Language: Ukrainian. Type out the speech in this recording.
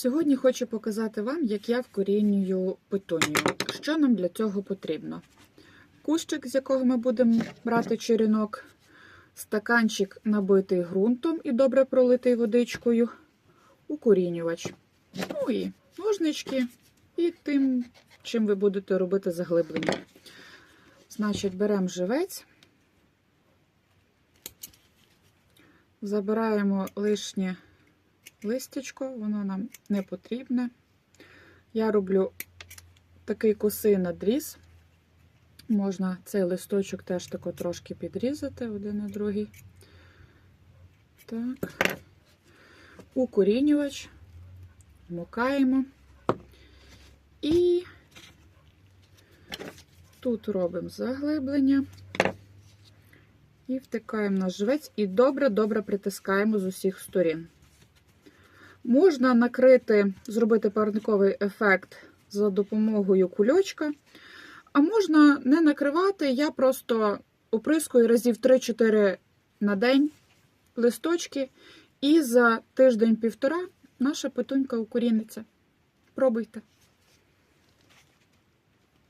Сьогодні хочу показати вам, як я вкорінюю петунію. Що нам для цього потрібно? Кущик, з якого ми будемо брати черенок, стаканчик набитий ґрунтом і добре пролитий водичкою, укорінювач. Ну і ножнички, і тим, чим ви будете робити заглиблення. Значить, беремо живець, забираємо лишнє листячко, воно нам не потрібне. Я роблю такий косий надріз. Можна цей листочок теж тако трошки підрізати один на другий. Так. Укорінювач, вмикаємо. І тут робимо заглиблення. І втикаємо наш живець і добре-добре притискаємо з усіх сторін. Можна накрити, зробити парниковий ефект за допомогою кульочка, а можна не накривати, я просто оприскую разів 3-4 на день листочки, і за тиждень-півтора наша петунька укоріниться. Пробуйте.